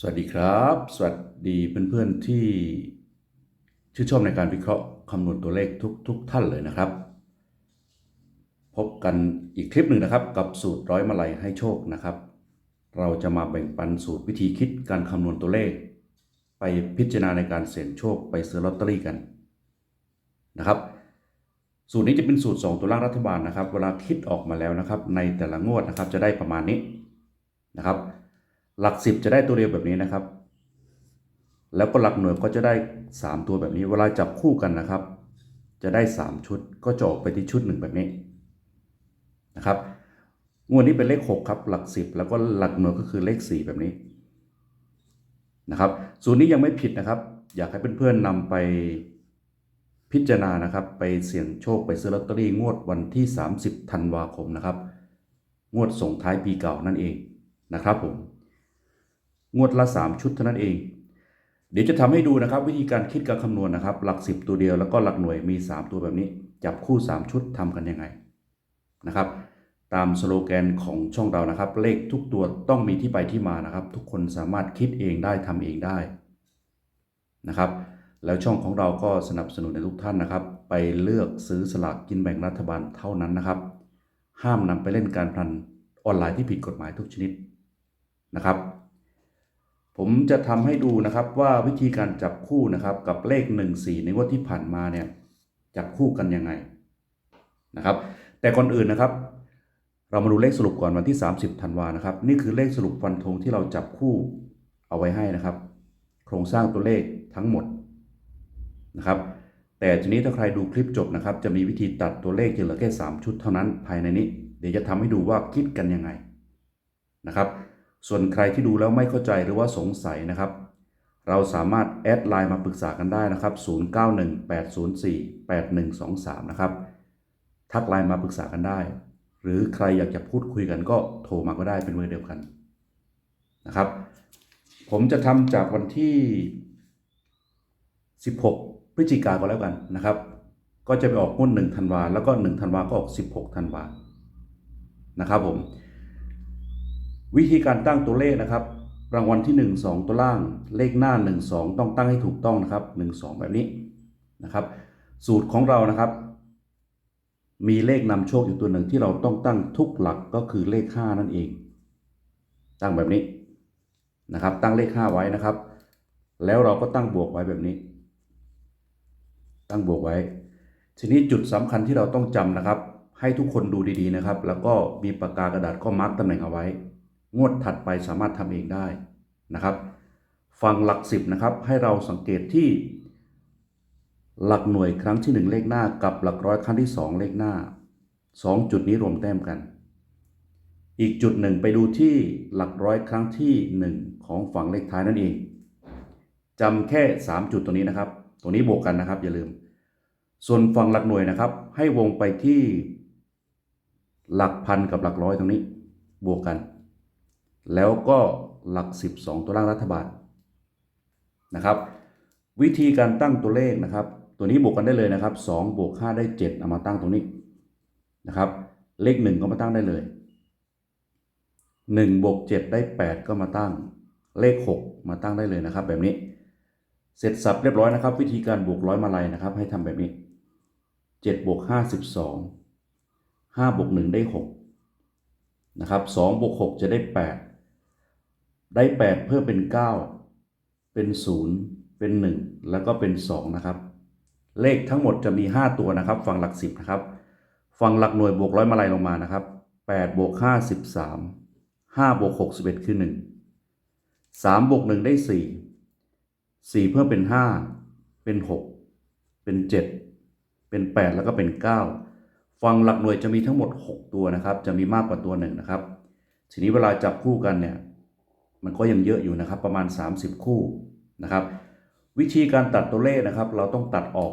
สวัสดีครับ สวัสดีเพื่อนๆที่ชื่นชอบในการวิเคราะห์คำนวณตัวเลขทุกทุกท่านเลยนะครับ พบกันอีกคลิปหนึ่งนะครับ กับสูตรร้อยมาลัยให้โชคนะครับ เราจะมาแบ่งปันสูตรวิธีคิดการคำนวณตัวเลข ไปพิจารณาในการเสี่ยงโชคไปซื้อลอตเตอรี่กันนะครับ สูตรนี้จะเป็นสูตร 2 ตัวล่างรัฐบาลนะครับ เวลาคิดออกมาแล้วนะครับ ในแต่ละงวดนะครับจะได้ประมาณนี้นะครับ หลักสิบจะได้ตัวเดียวแบบนี้นะครับ แล้วก็หลักหน่วยก็จะได้ 3 ตัวแบบนี้ เวลาจับคู่กันนะครับ จะได้ 3 ชุดก็จะออกไปที่ชุดหนึ่งแบบนี้นะครับงวดนี้เป็นเลข 6 ครับหลัก 10 แล้วก็หลักหน่วยก็คือเลข 4 แบบนี้นะครับสูตรนี้ยังไม่ผิดนะครับ อยากให้เพื่อนๆนำไปพิจารณานะครับ ไปเสี่ยงโชคไปซื้อลอตเตอรี่งวดวันที่ 30 ธันวาคมนะครับ งวดส่งท้ายปีเก่านั่นเองนะครับผม งวดละ 3 ชุดเท่านั้นเอง เดี๋ยวจะทำให้ดูนะครับ วิธีการคิดการคำนวณนะครับ หลัก 10 ตัวเดียวแล้วก็หลักหน่วยมี 3 ตัวแบบนี้ จับคู่ 3 ชุดทำกันยังไงนะครับ ตามสโลแกนของช่องเรานะครับ เลขทุกตัวต้องมีที่ไปที่มานะครับ ทุกคนสามารถคิดเองได้ทำเองได้นะครับแล้วช่องของเราก็สนับสนุนในทุกท่านนะครับ ไปเลือกซื้อสลากกินแบ่งรัฐบาลเท่านั้นนะครับ ห้ามนำไปเล่นการพนันออนไลน์ที่ผิดกฎหมายทุกชนิดนะครับ ผมจะทำให้ดูนะครับว่าวิธีการจับคู่นะครับกับเลข 1 4 ในงวดที่ผ่านมาเนี่ยจับคู่กันยังไงนะครับ แต่ก่อนอื่นนะครับ เรามาดูเลขสรุปก่อนวันที่ 30ธันวานะครับ นี่คือเลขสรุปฟันธงที่เราจับคู่เอาไว้ให้นะครับ โครงสร้างตัวเลขทั้งหมดนะครับ แต่ทีนี้ถ้าใครดูคลิปจบนะครับ จะมีวิธีตัดตัวเลขจะเหลือแค่ 3 ชุดเท่านั้นภายในนี้ เดี๋ยวจะทำให้ดูว่าคิดกันยังไงนะครับ ส่วนใครที่ดูแล้วไม่เข้าใจหรือว่าสงสัยนะครับ เราสามารถแอดไลน์มาปรึกษากันได้นะครับ 0918048123 นะครับ ทักไลน์มาปรึกษากันได้ หรือใครอยากจะพูดคุยกันก็โทรมาก็ได้เป็นเบอร์เดียวกันนะครับ ผมจะทำจากวันที่ 16 พฤศจิกาก็แล้วกันนะครับ ก็จะไปออกงวด1ธันวาแล้วก็ 1 ธันวาก็ออก 16 ธันวานะครับผม วิธีการตั้งตัวเลขนะครับ รางวัลที่ 1 2 ตัวล่าง เลขหน้า 1 2 ต้องตั้งให้ถูกต้องนะครับ 1 2 แบบนี้นะครับ สูตรของเรานะครับ มีเลขนำโชคอยู่ตัวหนึ่งที่เราต้องตั้งทุกหลักก็คือเลข 5 นั่นเอง ตั้งแบบนี้นะครับ ตั้งเลข 5 ไว้นะครับ แล้วเราก็ตั้งบวกไว้แบบนี้ ตั้งบวกไว้ ทีนี้จุดสำคัญที่เราต้องจำนะครับ ให้ทุกคนดูดีๆนะครับ แล้วก็มีปากกากระดาษก็มาร์กตำแหน่งเอาไว้ งวดถัดไปสามารถทำเองได้นะครับฟังหลักสิบนะครับให้เราสังเกตที่ หลักหน่วยครั้งที่ 1 เลขหน้ากับหลักร้อยครั้งที่ 2 เลขหน้า 2 จุดนี้รวมแต้มกัน อีกจุดหนึ่งไปดูที่หลักร้อยครั้งที่ 1 ของฝั่งเลขท้ายนั่นเองจำแค่ 3 จุดตรงนี้นะครับ ตรงนี้บวกกันนะครับ อย่าลืม ส่วนฝั่งหลักหน่วยนะครับ ให้วงไปที่หลักพันกับหลักร้อยตรงนี้ บวกกัน แล้วก็หลัก 12 ตัวล่างรัฐบาลนะครับ วิธีการตั้งตัวเลขนะครับ ตัวนี้บวกกันได้เลยนะครับ2บวก5ได้ 7 เอามาตั้งตรงนี้นะครับ เลข 1 ก็มาตั้งได้เลย 1บวก7ได้ 8 ก็มาตั้ง เลข 6 มาตั้งได้เลยนะครับ แบบนี้ เสร็จสับเรียบร้อยนะครับ วิธีการบวกร้อยมาลัยนะครับ ให้ทำแบบนี้7บวก5 12 5บวก1ได้6นะครับ2บวก6จะได้ 8 ได้ 8 เพิ่มเป็น 9 เป็น 0 เป็น 1 แล้วก็เป็น 2 นะครับ เลขทั้งหมดจะมี 5 ตัวนะครับ ฝั่งหลัก 10 นะครับ ฝั่งหลักหน่วยบวกร้อยมาลัยลงมานะครับ8บวก5 13 5บวก6 11 คือ 1 3บวก1ได้ 4 4 เพิ่มเป็น 5 เป็น 6 เป็น 7 เป็น 8 แล้วก็เป็น 9 ฝั่งหลักหน่วยจะมีทั้งหมด 6 ตัวนะครับ จะมีมากกว่าตัวหนึ่งนะครับ ทีนี้เวลาจับคู่กันเนี่ย มันก็ยังเยอะอยู่นะครับประมาณ 30 คู่นะครับ วิธีการตัดตัวเลขนะครับเราต้องตัดออก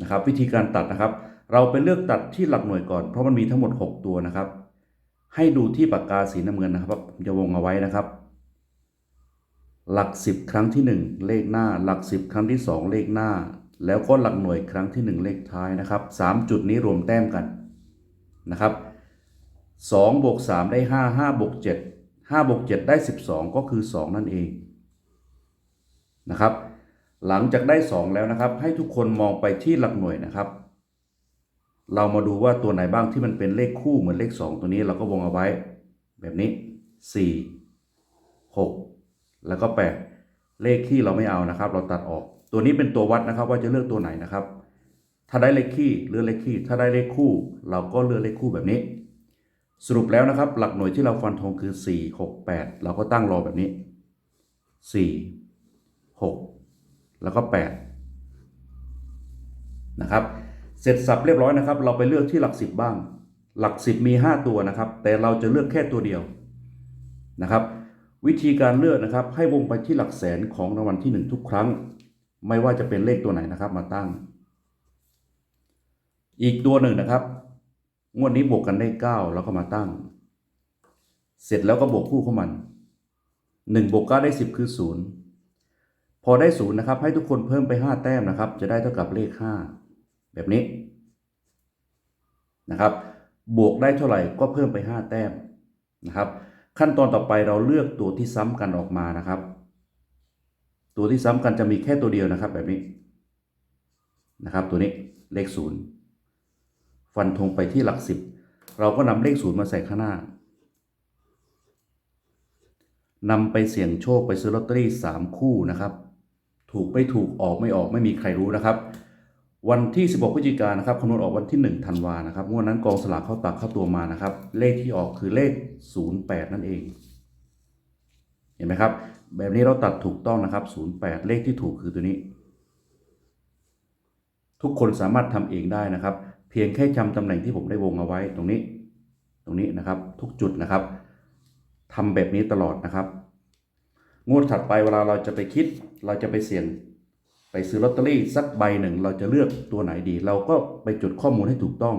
นะครับ วิธีการตัดนะครับ เราไปเลือกตัดที่หลักหน่วยก่อน เพราะมันมีทั้งหมด 6 ตัวนะครับ ให้ดูที่ปากกาสีน้ำเงินนะครับผมจะวงเอาไว้นะครับ หลัก 10 ครั้งที่ 1 เลขหน้า หลัก 10 ครั้งที่ 2 เลขหน้า แล้วก็หลักหน่วยครั้งที่ 1 เลขท้ายนะครับ 3 จุดนี้รวมแต้มกันนะครับ2บวก3ได้ 5 5บวก7 ห้าบวกเจ็ดได้สิบสองก็คือสองนั่นเองนะครับ หลังจากได้สองแล้วนะครับ ให้ทุกคนมองไปที่หลักหน่วยนะครับ เรามาดูว่าตัวไหนบ้างที่มันเป็นเลขคู่เหมือนเลขสองตัวนี้เราก็วงเอาไว้ แบบนี้สี่หกแล้วก็แปดเลขที่เราไม่เอานะครับ เราตัดออก ตัวนี้เป็นตัววัดนะครับว่าจะเลือกตัวไหนนะครับ ถ้าได้เลขคี่เลือกเลขคี่ถ้าได้เลขคู่ เราก็เลือกเลขคู่แบบนี้ สรุปแล้วนะครับ หลักหน่วยที่เราฟันธงคือ 4 6 8 เราก็ตั้งรอแบบนี้ 4 6 แล้วก็ 8 นะครับ เสร็จสับเรียบร้อยนะครับ เราไปเลือกที่หลัก 10 บ้าง หลัก 10 มี 5 ตัวนะครับ แต่เราจะเลือกแค่ตัวเดียวนะครับ วิธีการเลือกนะครับ ให้วงไปที่หลักแสนของรางวัลที่ 1 ทุกครั้ง ไม่ว่าจะเป็นเลขตัวไหนนะครับมาตั้ง อีกตัวหนึ่งนะครับ งวดนี้บวกกันได้9แล้วก็มาตั้ง เสร็จแล้วก็บวกคู่เข้ามัน1บวก9ได้10คือ0พอได้0นะครับให้ทุกคนเพิ่มไป5แต้มนะครับ จะได้เท่ากับเลข5แบบนี้นะครับ บวกได้เท่าไหร่ก็เพิ่มไป5แต้มนะครับ ขั้นตอนต่อไปเราเลือกตัวที่ซ้ำกันออกมานะครับ ตัวที่ซ้ำกันจะมีแค่ตัวเดียวนะครับ แบบนี้นะครับ ตัวนี้เลข0 ฟันธงไปที่หลักสิบเราก็นำเลขศูนย์มาใส่ข้างหน้านำไปเสี่ยงโชคไปซื้อลอตเตอรี่สามคู่นะครับ ถูกไม่ถูกออกไม่ออกไม่มีใครรู้นะครับ วันที่ 16พฤศจิกายนนะครับคำนวณออกวันที่ 1 ธันวานะครับงวดนั้นกองสลากเข้าตักเข้าตัวมานะครับ เลขที่ออกคือเลข 08 นั่นเอง เห็นไหมครับ แบบนี้เราตัดถูกต้องนะครับ 08 เลขที่ถูกคือตัวนี้ ทุกคนสามารถทำเองได้นะครับ พียงแค่จำตำแหน่งที่ผมได้วงเอาไว้ตรงนี้ ตรงนี้นะครับ ทุกจุดนะครับทำแบบนี้ตลอดนะครับ งวดถัดไปเวลาเราจะไปคิด เราจะไปเสี่ยง ไปซื้อลอตเตอรี่สักใบหนึ่ง เราจะเลือกตัวไหนดี เราก็ไปจดข้อมูลให้ถูกต้อง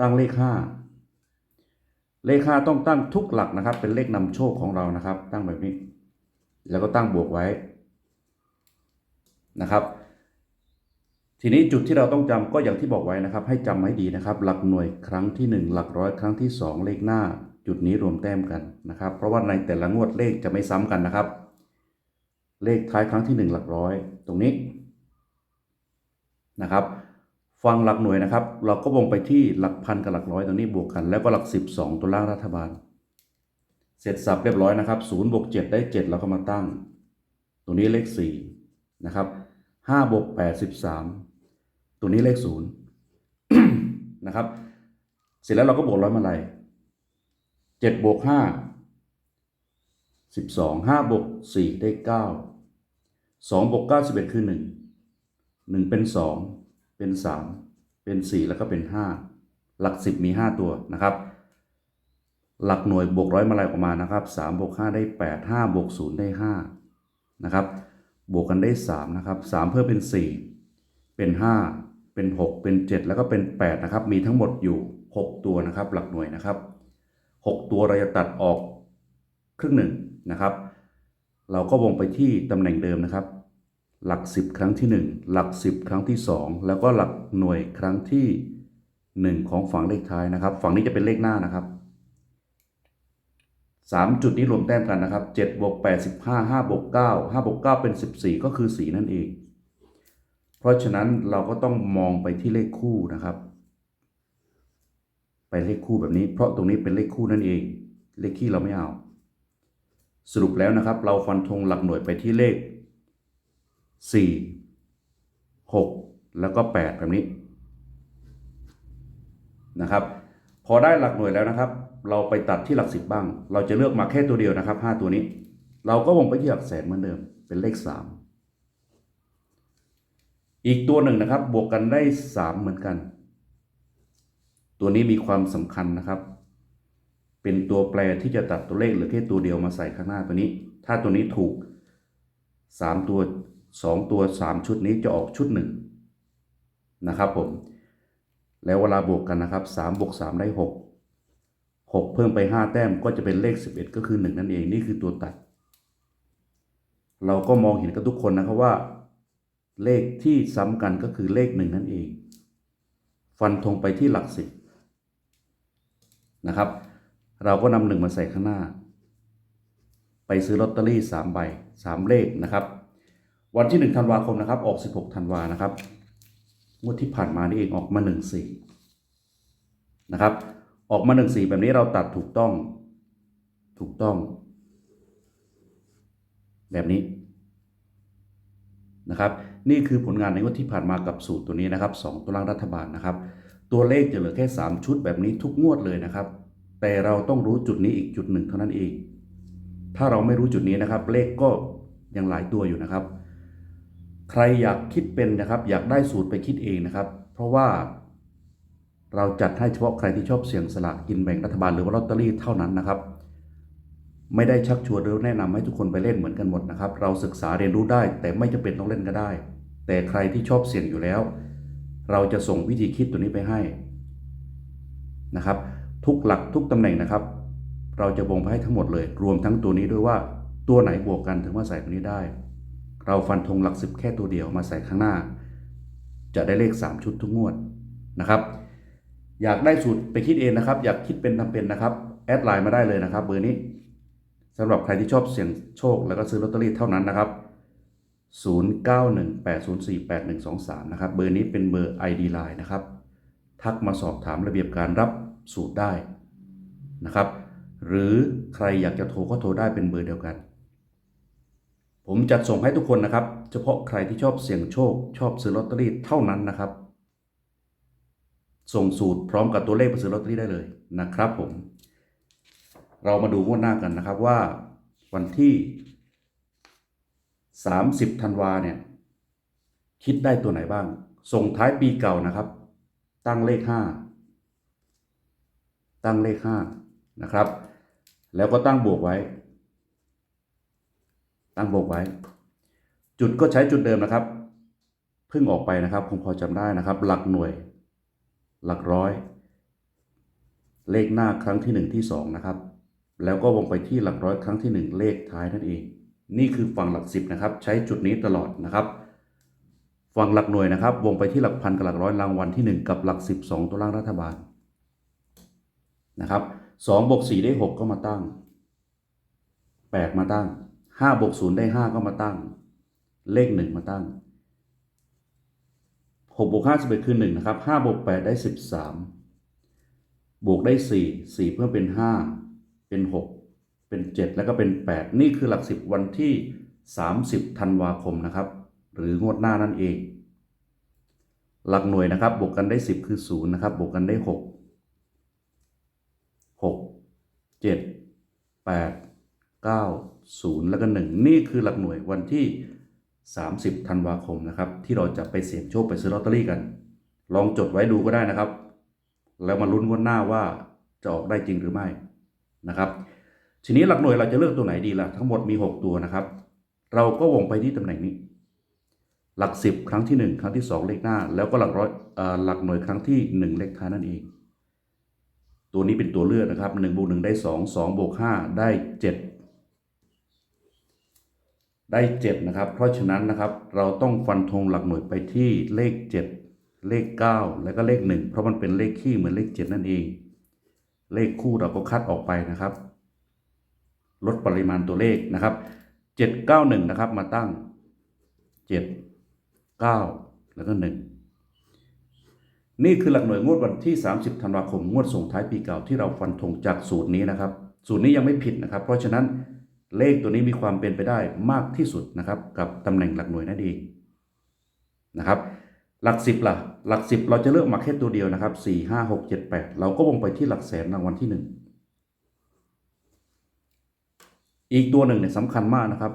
ตั้งเลขห้าเลขห้าต้องตั้งทุกหลักนะครับ เป็นเลขนำโชคของเรานะครับ ตั้งแบบนี้ แล้วก็ตั้งบวกไว้นะครับ ทีนี้จุดที่เราต้องจำก็อย่างที่บอกไว้นะครับ ให้จำให้ดีนะครับ หลักหน่วยครั้งที่ 1 หลักร้อยครั้งที่ 2 เลขหน้า จุดนี้รวมแต้มกันนะครับ เพราะว่าในแต่ละงวดเลขจะไม่ซ้ำกันนะครับ เลขท้ายครั้งที่ 1 หลักร้อย ตรงนี้นะครับ ฟังหลักหน่วยนะครับ เราก็วงไปที่หลักพันกับหลักร้อยตรงนี้บวกกัน แล้วก็หลัก 12 ตัวล่างรัฐบาล เสร็จสับเรียบร้อยนะครับ0บวก7ได้ 7 แล้วก็มาตั้ง ตรงนี้เลข4นะครับ5บวก8 13 ตัวนี้เลขศูนย์นะครับ เสร็จแล้วเราก็บวกร้อยมาลัยเจ็ดบวกห้าสิบสองห้าบวกสี่ได้เก้าสองบวกเก้าสิบเอ็ดคือหนึ่งหนึ่งเป็นสองเป็นสามเป็นสี่แล้วก็เป็นห้าหลักสิบมีห้าตัวนะครับ หลักหน่วยบวกร้อยมาลัยออกมานะครับสามบวกห้าได้แปดห้าบวกศูนย์ได้ห้านะครับ บวกกันได้สามนะครับสามเพิ่มเป็นสี่เป็นห้า เป็นหกเป็นเจ็ดแล้วก็เป็นแปดนะครับ มีทั้งหมดอยู่หกตัวนะครับ หลักหน่วยนะครับหกตัวเราจะตัดออกครึ่งหนึ่งนะครับ เราก็วงไปที่ตำแหน่งเดิมนะครับ หลักสิบครั้งที่หนึ่งหลักสิบครั้งที่สองแล้วก็หลักหน่วยครั้งที่หนึ่งของฝั่งเลขท้ายนะครับ ฝั่งนี้จะเป็นเลขหน้านะครับสามจุดนี้รวมแต้มกันนะครับเจ็ดบวกแปดสิบห้าห้าบวกเก้าห้าบวกเก้าเป็นสิบสี่ก็คือสีนั่นเอง เพราะฉะนั้นเราก็ต้องมองไปที่เลขคู่นะครับ ไปเลขคู่แบบนี้ เพราะตรงนี้เป็นเลขคู่นั่นเอง เลขคี่เราไม่เอา สรุปแล้วนะครับ เราฟันธงหลักหน่วยไปที่เลขสี่หกแล้วก็แปดแบบนี้นะครับ พอได้หลักหน่วยแล้วนะครับ เราไปตัดที่หลักสิบบ้าง เราจะเลือกมาแค่ตัวเดียวนะครับห้าตัวนี้ เราก็วงไปที่หลักแสนเหมือนเดิมเป็นเลขสาม อีกตัวหนึ่งนะครับบวกกันได้สามเหมือนกัน ตัวนี้มีความสำคัญนะครับ เป็นตัวแปรที่จะตัดตัวเลขเหรือแค่ตัวเดียวมาใส่ข้างหน้าตัวนี้ ถ้าตัวนี้ถูกสามตัวสองตัวสามชุดนี้จะออกชุดหนึ่งนะครับผม แล้วเวลาบวกกันนะครับสามบวกสามได้หกหกเพิ่มไปห้าแต้มก็จะเป็นเลขสิบเอ็ดก็คือหนึ่งนั่นเองนี่คือตัวตัด เราก็มองเห็นกันทุกคนนะครับว่า เลขที่ซ้ำกันก็คือเลขหนึ่งนั่นเอง ฟันธงไปที่หลักสิบนะครับ เราก็นำหนึ่งมาใส่ข้างหน้า ไปซื้อลอตเตอรี่สามใบสามเลขนะครับ วันที่หนึ่งธันวาคมนะครับ ออกสิบหกธันวานะครับงวดที่ผ่านมานี่เองออกมาหนึ่งสี่นะครับ ออกมาหนึ่งสี่แบบนี้เราตัดถูกต้องถูกต้อง แบบนี้นะครับ นี่คือผลงานในงวดที่ผ่านมากับสูตรตัวนี้นะครับสองตัวล่างรัฐบาลนะครับ ตัวเลขจะเหลือแค่ 3 ชุดแบบนี้ทุกงวดเลยนะครับ แต่เราต้องรู้จุดนี้อีกจุดหนึ่งเท่านั้นเอง ถ้าเราไม่รู้จุดนี้นะครับ เลขก็ยังหลายตัวอยู่นะครับ ใครอยากคิดเป็นนะครับ อยากได้สูตรไปคิดเองนะครับ เพราะว่า เราจัดให้เฉพาะใครที่ชอบเสี่ยงสลากกินแบ่งรัฐบาลหรือว่าลอตเตอรี่เท่านั้นนะครับ ไม่ได้ชักชวนหรือแนะนำให้ทุกคนไปเล่นเหมือนกันหมดนะครับ เราศึกษาเรียนรู้ได้ แต่ไม่จำเป็นต้องเล่นก็ได้ แต่ใครที่ชอบเสี่ยงอยู่แล้ว เราจะส่งวิธีคิดตัวนี้ไปให้นะครับ ทุกหลักทุกตำแหน่งนะครับ เราจะบ่งไปให้ทั้งหมดเลย รวมทั้งตัวนี้ด้วยว่าตัวไหนบวกกันถึงมาใส่ตัวนี้ได้ เราฟันธงหลักสิบแค่ตัวเดียวมาใส่ข้างหน้า จะได้เลข 3 ชุดทุกงวดนะครับ อยากได้สูตรไปคิดเองนะครับ อยากคิดเป็นทำเป็นนะครับ แอดไลน์มาได้เลยนะครับเบอร์นี้ สำหรับใครที่ชอบเสี่ยงโชคแล้วก็ซื้อลอตเตอรี่เท่านั้นนะครับ 0918048123 นะครับ เบอร์นี้เป็นเบอร์ ID Line นะครับ ทักมาสอบถามระเบียบการรับสูตรได้นะครับ หรือใครอยากจะโทรก็โทรได้เป็นเบอร์เดียวกัน ผมจัดส่งให้ทุกคนนะครับ เฉพาะใครที่ชอบเสี่ยงโชค ชอบซื้อลอตเตอรี่เท่านั้นนะครับ ส่งสูตรพร้อมกับตัวเลขไปซื้อลอตเตอรี่ได้เลยนะครับผม เรามาดูงวดหน้ากันนะครับว่าวันที่ 30ธันวาเนี่ย คิดได้ตัวไหนบ้าง ส่งท้ายปีเก่านะครับ ตั้งเลข 5 ตั้งเลข 5 นะครับ แล้วก็ตั้งบวกไว้ ตั้งบวกไว้ จุดก็ใช้จุดเดิมนะครับเพิ่งออกไปนะครับคงพอจำได้นะครับ หลักหน่วย หลักร้อย เลขหน้าครั้งที่ 1 ที่ 2 นะครับ แล้วก็วงไปที่หลักร้อยครั้งที่ 1 เลขท้ายนั่นเอง นี่คือฝั่งหลักสิบนะครับ ใช้จุดนี้ตลอดนะครับ ฝั่งหลักหน่วยนะครับ วงไปที่หลักพันกับหลักร้อยรางวัลที่ 1 กับหลักสิบสองตัวล่างรัฐบาลนะครับสองบวกสี่ได้หกก็มาตั้งแปดมาตั้งห้าบวกศูนย์ได้ห้าก็มาตั้ง เลขหนึ่งมาตั้งหกบวกห้าสิบเอ็ดคือหนึ่งนะครับห้าบวกแปดได้สิบสามบวกได้สี่สี่เพิ่มเป็นห้า เป็นหกเป็นเจ็ดแล้วก็เป็นแปดนี่คือหลักสิบวันที่สามสิบธันวาคมนะครับ หรืองวดหน้านั่นเอง หลักหน่วยนะครับ บวกกันได้10คือ0นะครับ บวกกันได้6 6 7 8 9 0แล้วก็1นี่คือหลักหน่วยวันที่30ธันวาคมนะครับ ที่เราจะไปเสี่ยงโชคไปซื้อลอตเตอรี่กัน ลองจดไว้ดูก็ได้นะครับ แล้วมาลุ้นงวดหน้าว่าจะออกได้จริงหรือไม่ นะครับ ทีนี้หลักหน่วยเราจะเลือกตัวไหนดีล่ะ ทั้งหมดมี 6 ตัวนะครับ เราก็วงไปที่ตำแหน่งนี้ หลักสิบครั้งที่หนึ่งครั้งที่สองเลขหน้า แล้วก็หลักร้อยหลักหน่วยครั้งที่หนึ่งเลขท้ายนั่นเอง ตัวนี้เป็นตัวเลือกนะครับหนึ่งบวกหนึ่งได้สองสองบวกห้าได้เจ็ดได้เจ็ดนะครับ เพราะฉะนั้นนะครับเราต้องฟันธงหลักหน่วยไปที่เลขเจ็ดเลขเก้าแล้วก็เลขหนึ่งเพราะมันเป็นเลขคี่เหมือนเลขเจ็ดนั่นเอง เลขคู่เราก็คัดออกไปนะครับ ลดปริมาณตัวเลขนะครับเจ็ดเก้าหนึ่งนะครับ มาตั้งเจ็ด9แล้วก็ 1 นี่คือหลักหน่วยงวดวันที่ 30 ธันวาคม งวดส่งท้ายปีเก่าที่เราฟันธงจากสูตรนี้นะครับ สูตรนี้ยังไม่ผิดนะครับ เพราะฉะนั้นเลขตัวนี้มีความเป็นไปได้มากที่สุดนะครับ กับตำแหน่งหลักหน่วยนั่นเองนะครับ หลักสิบล่ะ หลักสิบเราจะเลือกมาแค่ตัวเดียวนะครับสี่ห้าหกเจ็ดแปดเราก็วงไปที่หลักแสนรางวัลที่หนึ่งอีกตัวหนึ่งเนี่ยสำคัญมากนะครับ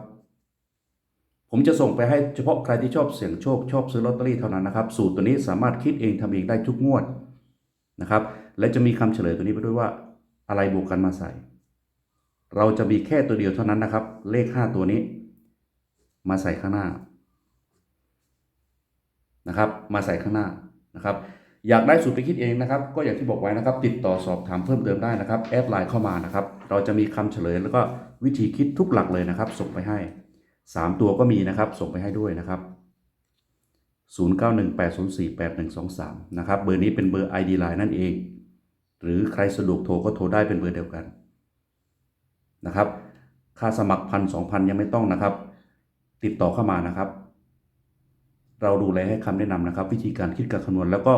ผมจะส่งไปให้เฉพาะใครที่ชอบเสี่ยงโชคชอบซื้อลอตเตอรี่เท่านั้นนะครับ สูตรตัวนี้สามารถคิดเองทำเองได้ทุกงวดนะครับ และจะมีคำเฉลยตัวนี้ไปด้วยว่าอะไรบวกกันมาใส่ เราจะมีแค่ตัวเดียวเท่านั้นนะครับ เลข 5 ตัวนี้ มาใส่ข้างหน้า นะครับ มาใส่ข้างหน้านะครับ อยากได้สูตรไปคิดเองนะครับ ก็อย่างที่บอกไว้นะครับ ติดต่อสอบถามเพิ่มเติมได้นะครับแอดไลน์เข้ามานะครับ เราจะมีคำเฉลย แล้วก็วิธีคิดทุกหลักเลยนะครับ ส่งไปให้สามตัวก็มีนะครับ ส่งไปให้ด้วยนะครับ 0918048123 นะครับ เบอร์นี้เป็นเบอร์ ID Line นั่นเอง หรือใครสะดวกโทรก็โทรได้เป็นเบอร์เดียวกันนะครับ ค่าสมัครพันสองพันยังไม่ต้องนะครับ ติดต่อเข้ามานะครับ เราดูแลให้คำแนะนำนะครับ วิธีการคิดการคำนวณแล้วก็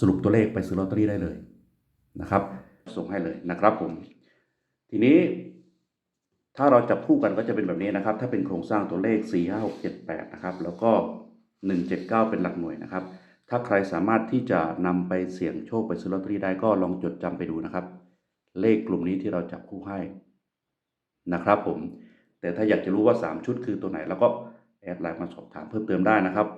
สรุปตัวเลขไปซื้อลอตเตอรี่ได้เลยนะครับ ส่งให้เลยนะครับผม ทีนี้ถ้าเราจับคู่กันก็จะเป็นแบบนี้นะครับ ถ้าเป็นโครงสร้างตัวเลข 4 5 6 7 8 นะครับ แล้วก็ 179 เป็นหลักหน่วยนะครับ ถ้าใครสามารถที่จะนำไปเสี่ยงโชคไปซื้อลอตเตอรี่ได้ก็ลองจดจำไปดูนะครับ เลขกลุ่มนี้ที่เราจับคู่ให้นะครับผม แต่ถ้าอยากจะรู้ว่า 3 ชุดคือตัวไหน แล้วก็แอดไลน์มาสอบถามเพิ่มเติมได้นะครับ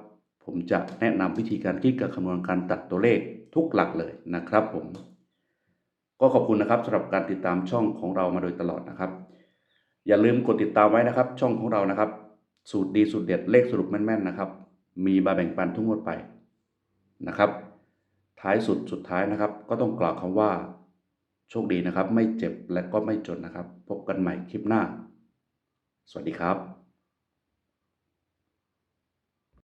ผมจะแนะนำวิธีการคิดกับคำนวณการตัดตัวเลขทุกหลักเลยนะครับผม ก็ขอบคุณนะครับสำหรับการติดตามช่องของเรามาโดยตลอดนะครับ อย่าลืมกดติดตามไว้นะครับ ช่องของเรานะครับ สูตรดีสูตรเด็ดเลขสรุปแม่นๆนะครับ มีมาแบ่งปันทุกงวดไปนะครับ ท้ายสุดสุดท้ายนะครับ ก็ต้องกล่าวคำว่า โชคดีนะครับ ไม่เจ็บและก็ไม่จนนะครับ พบกันใหม่คลิปหน้า สวัสดีครับ